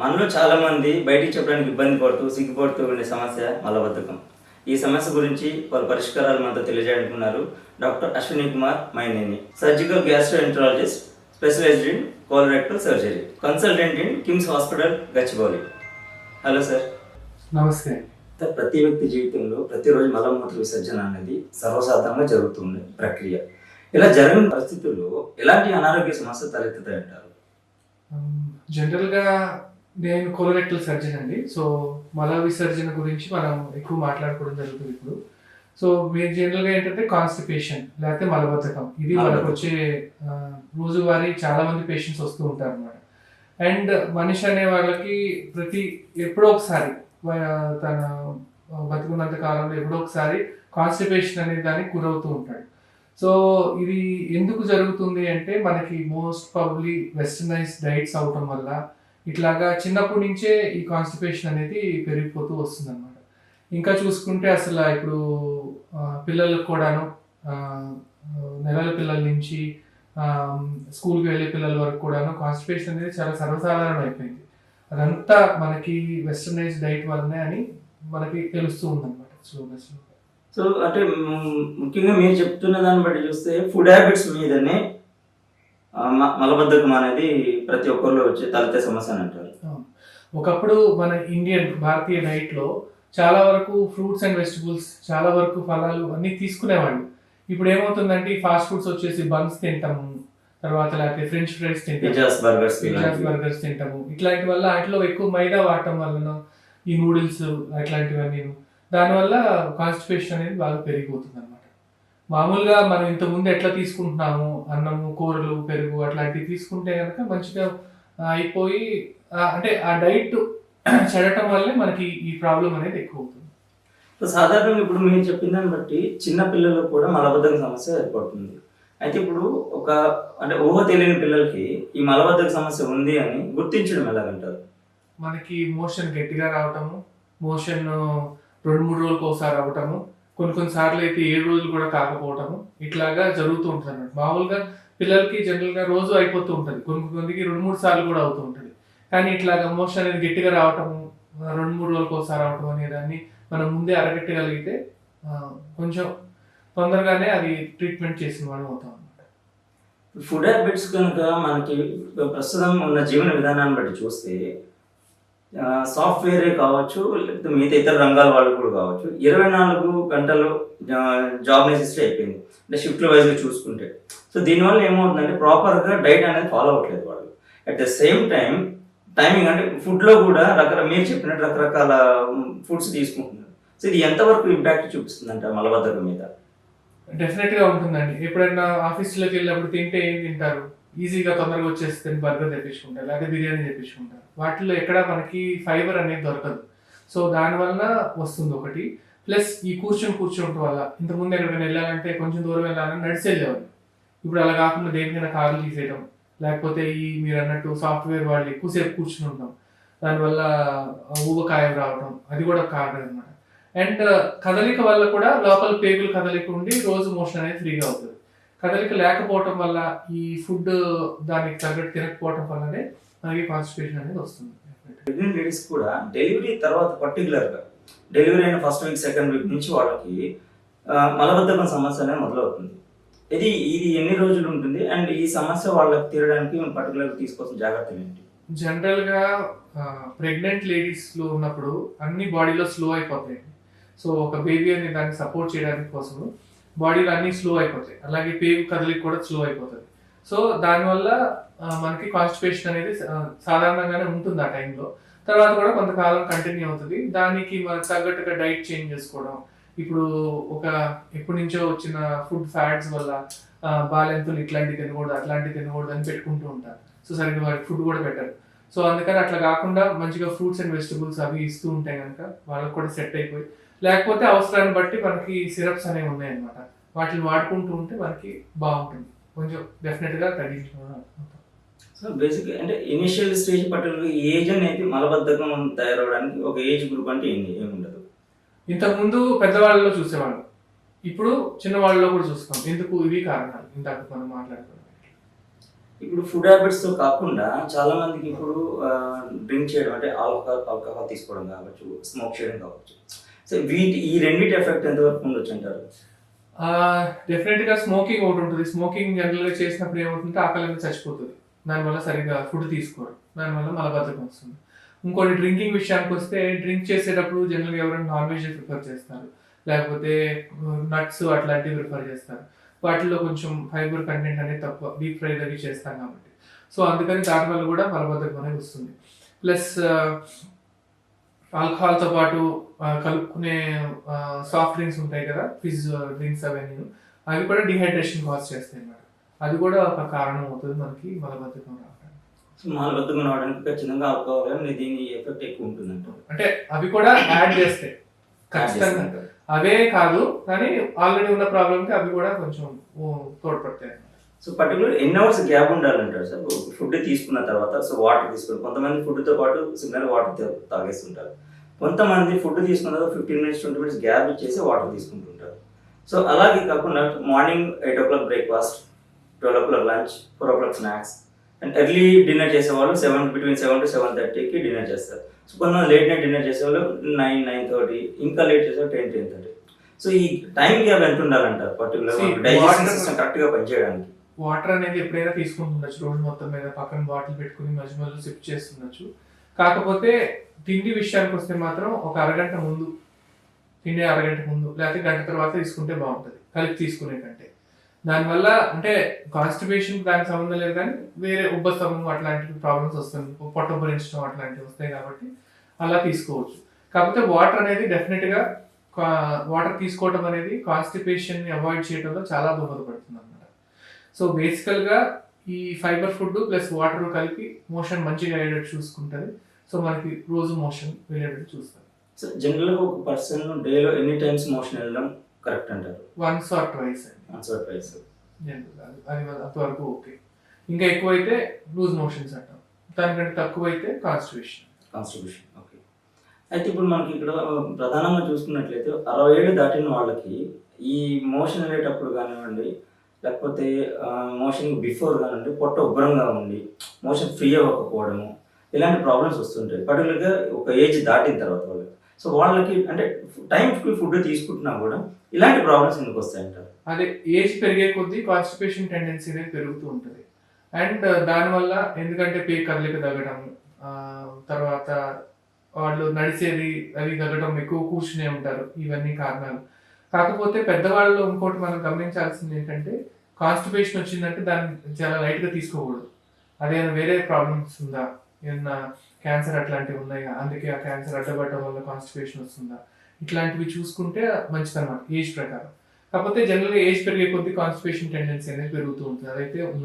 మనలో చాలా మంది బయటికి చెప్పడానికి ఇబ్బంది పడుతూ సిగ్గుపడుతూ ఉండే సమస్య మలబద్ధకం. ఈ సమస్య గురించి పలు పరిష్కారాలు మనతో తెలియజేయనుకున్నారు doctor Ashwini Kumar Maineni surgical gastroenterologist specialised in colorectal surgery consultant in KIMS hospital Gachibowli. Hello sir. నమస్తే. సార్ ప్రతి వ్యక్తి జీవితంలో ప్రతిరోజు మలమూత్ర విసర్జన అనేది సర్వసాధారణంగా జరుగుతుంది ప్రక్రియ. ఇలా జరిగిన పరిస్థితుల్లో ఎలాంటి అనారోగ్య సమస్య తలెత్తుతాయంటారు? జనరల్గా నేను కోలరెక్టల్ సర్జన్ అండి. సో మల విసర్జన గురించి మనం ఎక్కువ మాట్లాడుకోవడం జరుగుతుంది ఇప్పుడు. సో మీరు జనరల్గా ఏంటంటే కాన్స్టిపేషన్ లేకపోతే మలబద్ధకం. ఇది మనకు వచ్చే రోజువారీ చాలా మంది పేషెంట్స్ వస్తూ ఉంటారు అనమాట అండ్ మనిషి అనే వాళ్ళకి ప్రతి ఎప్పుడో ఒకసారి తన బతుకున్నంత కాలంలో ఎప్పుడో ఒకసారి కాన్స్టిపేషన్ అనే దానికి గురవుతూ ఉంటాడు. సో ఇది ఎందుకు జరుగుతుంది అంటే మనకి మోస్ట్ ప్రాబ్లీ వెస్టర్నైజ్ డైట్స్ అవటం వల్ల ఇట్లాగా చిన్నప్పటి నుంచే ఈ కాన్స్టిపేషన్ అనేది పెరిగిపోతూ వస్తుంది అనమాట ఇంకా చూసుకుంటే అసలు ఇప్పుడు పిల్లలకు కూడాను నెలల పిల్లల నుంచి స్కూల్కి వెళ్ళే పిల్లల వరకు కూడాను కాన్స్టిపేషన్ అనేది చాలా సర్వసాధారణం అయిపోయింది. అదంతా మనకి వెస్టర్నైజ్ డైట్ వల్లనే అని మనకి తెలుస్తూ ఉందన్నమాట స్లోగా స్లోగా సో అంటే ముఖ్యంగా మీరు చెప్తున్న దాన్ని బట్టి చూస్తే ఫుడ్ హ్యాబిట్స్ మీదనే మలబద్ధకం అనేది ప్రతి ఒక్కరిలో వచ్చే తలెత్తే సమస్య అని అంటారు. ఒకప్పుడు మన ఇండియన్ భారతీయ డైట్లో చాలా వరకు ఫ్రూట్స్ అండ్ వెజిటబుల్స్ చాలా వరకు ఫలాలు అన్ని తీసుకునేవాళ్ళు. ఇప్పుడు ఏమవుతుందంటే ఫాస్ట్ ఫుడ్స్ వచ్చేసి బన్స్ తింటాము తర్వాత లేకపోతే ఫ్రెంచ్ ఫ్రైస్ తింటాము బర్గర్స్ బర్గర్స్ తింటాము. ఇట్లాంటి వల్ల వాటిలో ఎక్కువ మైదా వాడటం వలన ఈ నూడిల్స్ అట్లాంటివన్నీ దానివల్ల కాన్స్టిపేషన్ అనేది బాగా పెరిగిపోతుంది మామూలుగా మనం ఇంత ముందు ఎట్లా తీసుకుంటున్నాము? అన్నము కూరలు పెరుగు అట్లాంటివి తీసుకుంటే కనుక మంచిగా అయిపోయి అంటే ఆ డైట్ చెడటం వల్లే మనకి ఈ ప్రాబ్లం అనేది ఎక్కువ అవుతుంది సాధారణంగా ఇప్పుడు మీరు చెప్పిన దాన్ని బట్టి చిన్న పిల్లలకు కూడా మలబద్ధకం సమస్య ఏర్పడుతుంది. అయితే ఇప్పుడు ఒక అంటే ఊహ తెలియని పిల్లలకి ఈ మలబద్ధక సమస్య ఉంది అని గుర్తించడం ఎలాగంటారు? మనకి మోషన్ గట్టిగా రావటము మోషన్ రెండు మూడు రోజులకు ఒకసారి అవ్వటము కొన్ని కొన్ని సార్లు అయితే ఏడు రోజులు కూడా కాకపోవటము ఇట్లాగా జరుగుతూ ఉంటుంది అన్నమాట మామూలుగా పిల్లలకి జనరల్గా రోజు అయిపోతూ ఉంటుంది. కొన్ని కొంతమందికి రెండు మూడు సార్లు కూడా అవుతూ ఉంటుంది. కానీ ఇట్లాగా మోషన్ అనేది గట్టిగా రావటము రెండు మూడు రోజులకు ఒకసారి అవటం అనే దాన్ని మనం ముందే అరగట్టగలిగితే కొంచెం తొందరగానే అది ట్రీట్మెంట్ చేసిన వాళ్ళు అవుతాం ఫుడ్ హ్యాబిట్స్ కనుక మనకి ప్రస్తుతం ఉన్న జీవన విధానాన్ని బట్టి చూస్తే సాఫ్ట్వేరే కావచ్చు లేకపోతే మిగతా ఇతర రంగాల వాళ్ళు కూడా కావచ్చు. ఇరవై నాలుగు గంటలు జాబ్ నెసెసిటీ అయిపోయింది. అంటే షిఫ్ట్ల వైజ్గా చూసుకుంటే. సో దీనివల్ల ఏమవుతుందంటే ప్రాపర్గా డైట్ అనేది ఫాలో అవ్వట్లేదు వాళ్ళు. At the same time timing అంటే ఫుడ్లో కూడా రకరకాల మీరు చెప్పినట్టు రకరకాల ఫుడ్స్ తీసుకుంటున్నారు. సో ఇది ఎంతవరకు ఇంపాక్ట్ చూపిస్తుందంట మలబద్ధకం మీద? డెఫినెట్గా ఉంటుందండి. ఎప్పుడైనా ఆఫీసులోకి వెళ్ళినప్పుడు తింటే ఏం తింటారు? ఈజీగా తొందరగా వచ్చేస్తే బర్గర్ తెప్పించుకుంటారు లేకపోతే బిర్యానీ తెప్పించుకుంటారు. వాటిలో ఎక్కడ మనకి ఫైబర్ అనేది దొరకదు. సో దానివల్ల వస్తుంది ఒకటి. ప్లస్ ఈ కూర్చొని కూర్చోవటం వల్ల ఇంతకుముందు ఎక్కడికైనా వెళ్ళాలంటే కొంచెం దూరం వెళ్ళాలని నడిచి వెళ్ళేవాళ్ళు. ఇప్పుడు అలా కాకుండా దేనికైనా కార్లు తీసేయడం లేకపోతే ఈ మీరు అన్నట్టు సాఫ్ట్వేర్ వాళ్ళు ఎక్కువసేపు కూర్చుని ఉంటాం దానివల్ల ఊబకాయం రావడం అది కూడా కారణం అనమాట అండ్ కదలిక వల్ల కూడా లోపల పేగులు కదలిక ఉండి రోజు మోషన్ అనేది ఫ్రీగా అవుతుంది. కదలిక లేకపోవటం వల్ల ఈ ఫుడ్ దానికి తగ్గట్టు తినకపోవటం వల్లనే మనకి కాన్స్టిపేషన్ అనేది వస్తుంది ప్రెగ్నెంట్ లేడీస్ కూడా డెలివరీ తర్వాత పర్టికులర్గా డెలివరీ అయిన ఫస్ట్ వీక్ సెకండ్ వీక్ నుంచి వాళ్ళకి మలబద్ధకం సమస్య అనేది మొదలవుతుంది. ఇది ఇది ఎన్ని రోజులు ఉంటుంది? అండ్ ఈ సమస్య వాళ్ళకి తీరడానికి పర్టికులర్గా తీసుకోవాల్సిన జాగ్రత్తలు ఏంటి? జనరల్గా ప్రెగ్నెంట్ లేడీస్లో ఉన్నప్పుడు అన్ని బాడీలో స్లో అయిపోతాయి. సో ఒక బేబీ అని దాన్ని సపోర్ట్ చేయడానికి కోసం బాడీలో అన్ని స్లో అయిపోతాయి. అలాగే పేగు కదలిక కూడా స్లో అయిపోతుంది. సో దానివల్ల మనకి కాన్స్టిపేషన్ అనేది సాధారణంగానే ఉంటుంది ఆ టైంలో తర్వాత కూడా కొంతకాలం కంటిన్యూ అవుతుంది. దానికి మనకు తగ్గట్టుగా డైట్ చేంజ్ చేసుకోవడం. ఇప్పుడు ఒక ఎప్పటి నుంచో వచ్చిన ఫుడ్ ఫ్యాట్స్ వల్ల బాలెంతులు ఇట్లాంటివి తినకూడదు అట్లాంటివి తినకూడదు అని పెట్టుకుంటూ ఉంటారు. సో సరిగ్గా వారికి ఫుడ్ కూడా పెట్టరు. సో అందుకని అట్లా కాకుండా మంచిగా ఫ్రూట్స్ అండ్ వెజిటబుల్స్ అవి ఇస్తూ ఉంటాయి కనుక వాళ్ళకి కూడా సెట్ అయిపోయి లేకపోతే అవసరాన్ని బట్టి మనకి సిరప్స్ అనేవి ఉన్నాయన్నమాట. వాటిని వాడుకుంటూ ఉంటే మనకి బాగుంటుంది. కొంచెం డెఫినెట్గా తగ్గించుకున్నాను సో బేసిక్ అంటే ఇనిషియల్ స్టేజ్ పర్టికులర్ ఏజ్ అనేది మలబద్ధకం తయారవడానికి ఒక ఏజ్ గ్రూప్ అంటే ఏమి ఏముండదు ఇంతకుముందు పెద్దవాళ్ళలో చూసేవాళ్ళం. ఇప్పుడు చిన్న వాళ్ళలో కూడా చూస్తాం. ఎందుకు ఇవి కారణాలు? ఇందాక మనం మాట్లాడుకున్నాం. ఇప్పుడు ఫుడ్ హ్యాబిట్స్తో కాకుండా చాలా మందికి ఇప్పుడు డ్రింక్ చేయడం అంటే ఆల్కహాల్ ఆల్కహాల్ తీసుకోవడం కావచ్చు స్మోక్ చేయడం కావచ్చు. సో వీటి ఈ రెండింటి ఎఫెక్ట్ ఎంతవరకు ఉండొచ్చు అంటారు? డెఫినెట్గా స్మోకింగ్ ఒకటి ఉంటుంది. స్మోకింగ్ జనరల్గా చేసినప్పుడు ఏమవుతుంటే ఆకలి చచ్చిపోతుంది. దానివల్ల సరిగ్గా ఫుడ్ తీసుకోరు. దానివల్ల మలబద్ధకం వస్తుంది. ఇంకోటి డ్రింకింగ్ విషయానికి వస్తే డ్రింక్ చేసేటప్పుడు జనరల్గా ఎవరైనా నాన్ వెజ్ ప్రిఫర్ చేస్తారు. లేకపోతే నట్స్ అట్లాంటివి ప్రిఫర్ చేస్తారు. వాటిలో కొంచెం ఫైబర్ కంటెంట్ అనేది తక్కువ. డీప్ ఫ్రై అవి చేస్తాం కాబట్టి. సో అందుకని దానివల్ల కూడా మలబద్ధకం అనేది వస్తుంది. ప్లస్ ఆల్కహాల్తో పాటు కలుపుకునే సాఫ్ట్ డ్రింక్స్ ఉంటాయి కదా ఫిజ్ డ్రింక్స్ అవన్నీ. అవి కూడా డిహైడ్రేషన్ కాజ్ చేస్తాయి అన్నమాట అది కూడా ఒక కారణం అవుతుంది మనకి మలబద్ధకం రావడానికి. సో మలబద్ధకం రావడానికి ఖచ్చితంగా ఆల్కహాల్ దీని ఎఫెక్ట్ ఎక్కువ ఉంటుంది అంటే అవి కూడా యాడ్ చేస్తాయి ఖచ్చితంగా. అవే కాదు కానీ ఆల్రెడీ ఉన్న ప్రాబ్లమ్కి అవి కూడా కొంచెం తోడ్పడతాయి. సో పర్టికులర్ ఎన్ని అవర్స్ గ్యాప్ ఉండాలంటారు సార్? ఫుడ్ తీసుకున్న తర్వాత సో వాటర్ తీసుకుని కొంతమంది ఫుడ్తో పాటు సిగ్నల్ వాటర్ తాగేస్తుంటారు. కొంతమంది ఫుడ్ తీసుకున్న తర్వాత fifteen minutes twenty minutes gap ఇచ్చేసి వాటర్ తీసుకుంటుంటారు. సో అలాగే కాకుండా morning eight o'clock breakfast twelve o'clock lunch four o'clock snacks and early dinner చేసేవాళ్ళు seven between seven to seven థర్టీకి డిన్నర్ చేస్తారు. సో కొంతమంది లేట్ నైట్ డిన్నర్ చేసేవాళ్ళు నైన్ నైన్ థర్టీ ఇంకా లేట్ చేసేవాళ్ళు టెన్ టెన్ థర్టీ సో ఈ time gap ఎంత ఉండాలంటారు పర్టికులర్ డైజెషన్ సిస్టమ్ కరెక్ట్గా పనిచేయడానికి. వాటర్ అనేది ఎప్పుడైనా తీసుకుంటుండొచ్చు. రోడ్డు మొత్తం మీద పక్కన బాటిల్ పెట్టుకుని మధ్య మధ్యలో సిప్ చేస్తుండొచ్చు. కాకపోతే తిండి విషయానికి వస్తే మాత్రం ఒక అరగంట ముందు తిండి అరగంట ముందు లేకపోతే గంట తర్వాత తీసుకుంటే బాగుంటుంది. కలిపి తీసుకునే కంటే. దానివల్ల అంటే కాన్స్టిపేషన్ దానికి సంబంధం లేదు కానీ వేరే ఉబ్బస్తమం అట్లాంటి ప్రాబ్లమ్స్ వస్తుంది. పొట్టబరించడం అట్లాంటివి వస్తాయి కాబట్టి అలా తీసుకోవచ్చు. కాకపోతే వాటర్ అనేది డెఫినెట్గా వాటర్ తీసుకోవడం అనేది కాన్స్టిపేషన్ని అవాయిడ్ చేయడంలో చాలా దోహదపడుతుంది అన్నమాట సో బేసికల్గా ఈ ఫైబర్ ఫుడ్ ప్లస్ వాటర్ కలిపి మోషన్ మంచిగా అయ్యేటట్టు చూసుకుంటుంది. సో మనకి రోజు మోషన్ వెళ్ళేటట్టు చూస్తుంది సో జనరల్గా ఒక పర్సన్ డేలో ఎన్ని టైమ్స్ మోషన్ వెళ్ళడం? కరెక్ట్ అంటారు. Once or twice answer price general అది అంతవరకు ఓకే. ఇంకా ఎక్కువైతే లూజ్ మోషన్స్ అంటాం. దానికంటే తక్కువ అయితే కాన్స్టిట్యూషన్ కాన్స్టిట్యూషన్ ఓకే అయితే ఇప్పుడు మనకి ఇక్కడ ప్రధానంగా చూసుకున్నట్లయితే అరవై ఏళ్ళు దాటిన వాళ్ళకి ఈ మోషన్ వెళ్ళేటప్పుడు కానివ్వండి లేకపోతే మోషన్ బిఫోర్ కానివ్వండి పొట్ట ఉబ్బరంగా ఉండి మోషన్ ఫ్రీ అవ్వకపోవడము ఇలాంటి ప్రాబ్లమ్స్ వస్తుంటాయి. పర్టికులర్గా ఒక ఏజ్ దాటిన తర్వాత వాళ్ళకి. సో వాళ్ళకి అంటే టైంకి ఫుడ్ తీసుకుంటున్నా కూడా ఇలాంటి ప్రాబ్లమ్స్ ఎందుకు వస్తాయంటారు? అదే ఏజ్ పెరిగే కొద్దీ కాన్స్టిపేషన్ టెండెన్సీ అనేది పెరుగుతూ ఉంటుంది. అండ్ uh, దానివల్ల ఎందుకంటే పే కదలిక తగ్గడం తర్వాత వాళ్ళు నడిచేది అవి తగ్గడం ఎక్కువ కూర్చునే ఉంటారు ఇవన్నీ కారణాలు. కాకపోతే పెద్దవాళ్ళు ఇంకోటి మనం గమనించాల్సింది ఏంటంటే కాన్స్టిపేషన్ వచ్చిందంటే దాన్ని చాలా లైట్గా తీసుకోకూడదు. అదేమైనా వేరే ప్రాబ్లమ్స్ ఉందా? ఏమన్నా క్యాన్సర్ అట్లాంటివి ఉన్నాయా. అందుకే ఆ క్యాన్సర్ అడ్డపడడం వల్ల కాన్స్టిపేషన్ వస్తుందా? ఇట్లాంటివి చూసుకుంటే మంచిదన్నమాట ఏజ్ ప్రకారం. కాకపోతే జనరల్గా ఏజ్ పెరిగే కొద్దీ కాన్స్టిపేషన్ టెండెన్సీ అనేది పెరుగుతూ ఉంటుంది. అదైతే ఉన్నది.